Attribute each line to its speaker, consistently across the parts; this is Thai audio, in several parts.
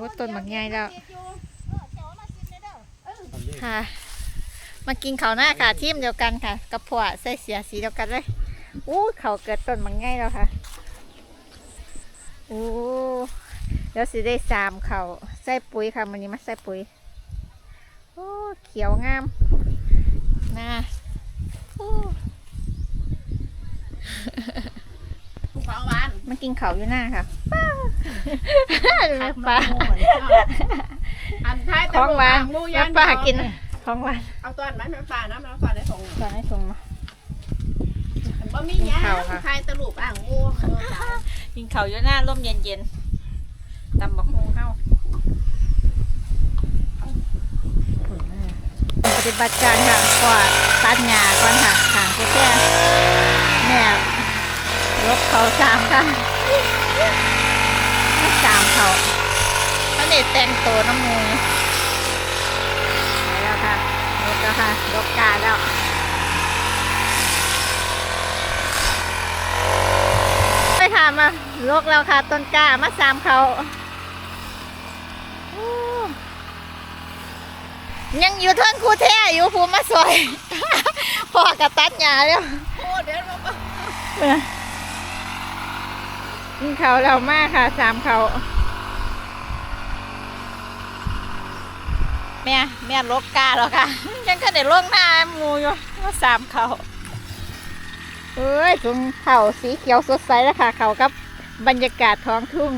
Speaker 1: อ้ต้นบักใหญ่แล้วค่ะ มากินข้าวหน้าค่ะทีมเดียวกันค่ะกับผัวใส่เสียสีเดียวกันเลยอู้เขาเกิดต้นบักใหญ่แล้วค่ะอู้เดี๋ยวสิได้สามเขาใส่ปุ๋ยค่ะมันนี้มาใส่ปุ๋ยโอ้เขียวงามน่าโอ้
Speaker 2: ภูเขาหวาน
Speaker 1: มากินเขาวอยู่หน้าค่ะป้า ป้า
Speaker 2: อันท้าย
Speaker 1: ของหวาน
Speaker 2: มู
Speaker 1: แม่ป้ากินของหวาน
Speaker 2: เอาตอนไหมแม่ป้านะแม่ป้าได้ส่ง
Speaker 1: ตอนให้ส่งมา
Speaker 2: บ่มีหยัง
Speaker 1: ข้าวค่ะ
Speaker 2: ท้ายตะลุปอ่างมู
Speaker 1: กินเขาวอยู่หน้าร่มเย็นๆตำบักฮงเข้าปฏิบัติการค่ะกวาดตัดหญ้าก่อนค่ะทางกุแก่แม่ลบเขาสามค่ะ สามเขาเขาเด็แต่งตัวน้ำมูไปแล้วค่ะลบแล้วค่ะลบกาแล้วไปถามมาโลกแล้วค่ะ ต้นกล้ามาสามเขาโอ้ยังอยู่เท่านครูแท้อยู่ภูมิมาสวยพ่อกระตัดหญ้าแล้ว
Speaker 2: โอ้เดี๋ยวมาป้า
Speaker 1: กินเขาแล้วมากค่ะสามเขา แม่แม่ลกกาแล้วค่ะ ยังก็ได้ลงหน้าหมูอยู่มาสามเขาเอ้ยถุงเข่าสีเขียวสดใสแล้วค่ะเขากับบรรยากาศท้องทุ่ง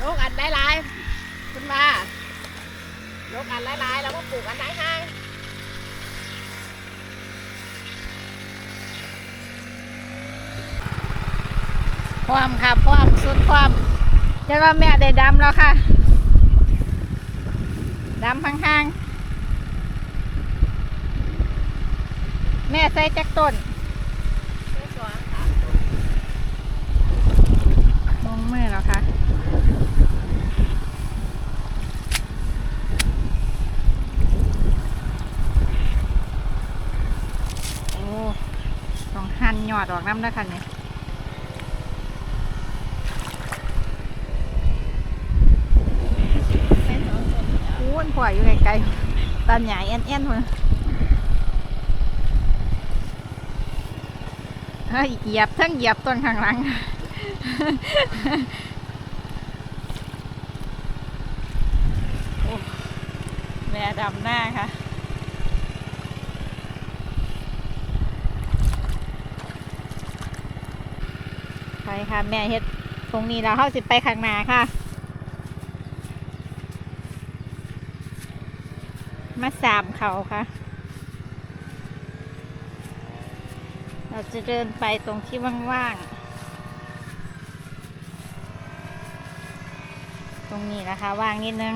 Speaker 2: ลูกอันหลายๆคุณมาลูกอันหลายๆแล้วก็ปลูกอันไหนให้
Speaker 1: ความค่ะความสุดความจะว่าแม่ได้ดำแล้วค่ะ ดำข้างๆ แม่ใส่จักต้นมองมือแล้วค่ะโอ้ต้องหั่นหยอดออกน้ำแล้วค่ะเนี่ย อ้วนกว่าอยู่ไกลๆตอนใหญ่เอ็นเอ็นมาเฮ้ยเหยียบทั้งเหยียบต้นข้างหลังแม่ดำหน้าค่ะไปค่ะ แม่เฮ็ดตรงนี้แล้วเข้าสิไปข้างหน้าค่ะ มาสามเขาค่ะ เราจะเดินไปตรงที่ว่างๆ ตรงนี้นะคะ ว่างนิดนึง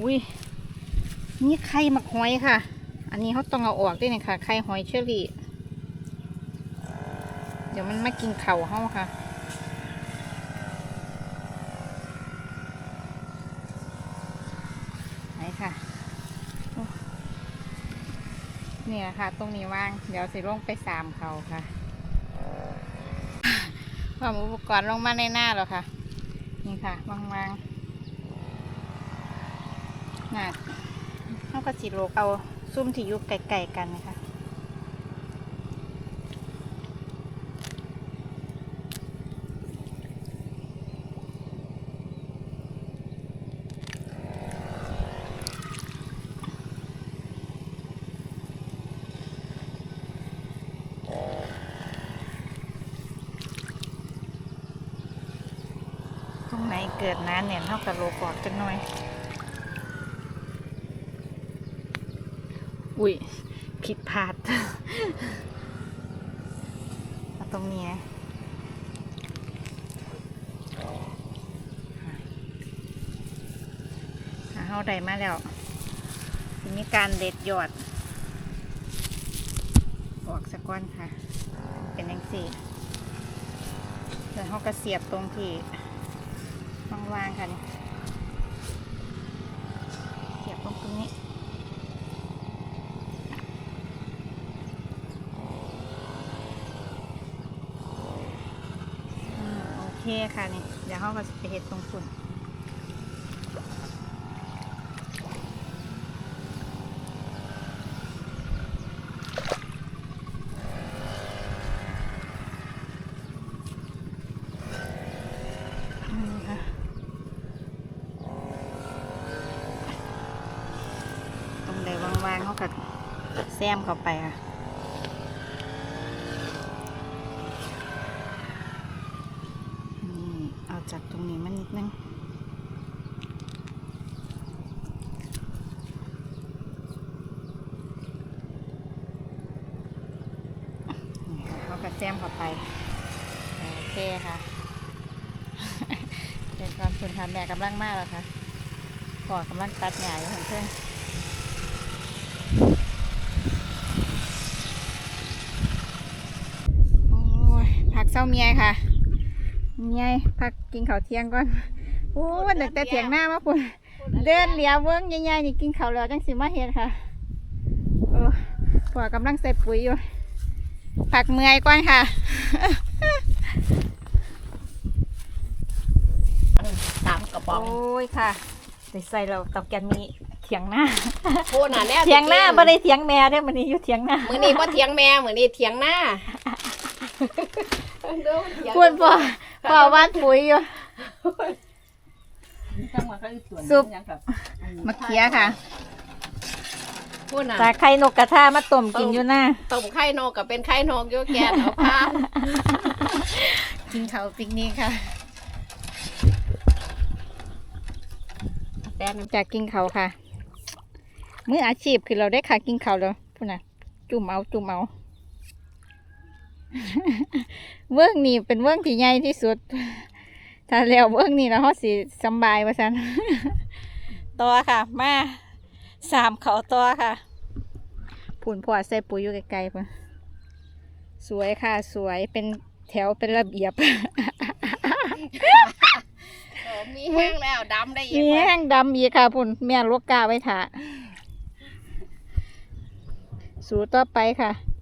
Speaker 1: อุ้ย นี่ไข่หมักหอยค่ะ อันนี้เขาต้องเอาออกด้วยนะคะไข่หอยเชอรี่ เดี๋ยวมันมากินเข่าเขาค่ะ ไหนค่ะโอ้ เนี่ยค่ะ ตรงนี้ว่าง เดี๋ยวสิลงไปสามเขาค่ะความอุปกรณ์ลงมาในหน้าแล้วค่ะ นี่ค่ะวางๆน่ะเขาก็สิโลกเอาซุ่มที่ยุกไก่ๆกันนะคะ ตรงไหนเกิดน้ำเนี่ยเท่ากับโลกอดกันหน่อย อุ้ยผิดพลาดเอาตรงนี้นะหาเฮาได้มาแล้วทีนี้การเด็ดยอด ออกสักก้อนค่ะ เป็นยังสี่แล้วเขาก็เสียบตรงที่ วางกันเสียบลงตรงนี้โอเคค่ะนี่เดี๋ยวเขาก็จะไปเห็ดตรงฝุ่น วางเขาก็แซมเข้าไปค่ะนี่เอาจากตรงนี้มานิดนึงนี่ค่ะเขาก็แซมเข้าไป โอเคค่ะเป็นความสุนทรแม่กำลังมากแล้วค่ะก่อกำลังตัดใหญ้าอยู่เพื่อน โอ้ยผักเศร้าเมียค่ะเมียพักกินข้าวเที่ยงก่อนโอ้วันเด็กแต่เถียงหน้ามาพุ่นเดินเหลียวเวิ้งใหญ่ๆนี่กินข้าวแล้วจังสิมาเฮ็ดค่ะโอ้ผัวกำลังใส่ปุ๋ยอยู่ ผักเมื่อยก่อนค่ะ
Speaker 2: สามกระป๋อง
Speaker 1: โอ้ยค่ะได้ใส่เราเตาแกนมี เถียงหน้า
Speaker 2: พูดน่ะแน่
Speaker 1: เถียงหน้าบ่ได้เถียงแม่เด้อมันนี้อยู่เถียงหน้า
Speaker 2: มื้อนี้บ่เถียงแม่มื้อนี้เถียงหน้าดูเถียง
Speaker 1: พูดพ่อพ่อวานปุ๋ยอยู่ซุปมะเขือค่ะ
Speaker 2: พูดน่ะ
Speaker 1: ตาไข่นกกระทามาต้มกินอยู่หน้า
Speaker 2: ต้มไข่นกกับเป็นไข่นกโยแกนเอาผ้า
Speaker 1: กินข้าวปิกนิกค่ะ
Speaker 2: แต่น้ำ
Speaker 1: จากกินเขาวค่ะ มืออาชีพคือเราได้ค่ะกินเขาวแล้วพูดนะจุ่มเอาจุ่มเอาเวิ้งนี่เป็นเวิ้งที่ใหญ่ที่สุด ถ้าแล้วเวิ้งนี่แล้วเขาสิสำบายว่าซันตัวค่ะ มาสามเขาตัวค่ะผุนพอใส่ปุ๋ยอยู่ไกลๆปะสวยค่ะ สวยเป็นแถวเป็นระเบียบ
Speaker 2: เออมีแห้งแล้วดำได้อีก
Speaker 1: มี
Speaker 2: ว่ะ
Speaker 1: แห้งดำอีกค่ะพุ่นแม่ลวกกาไว้ถา สู่ต่อไปค่ะ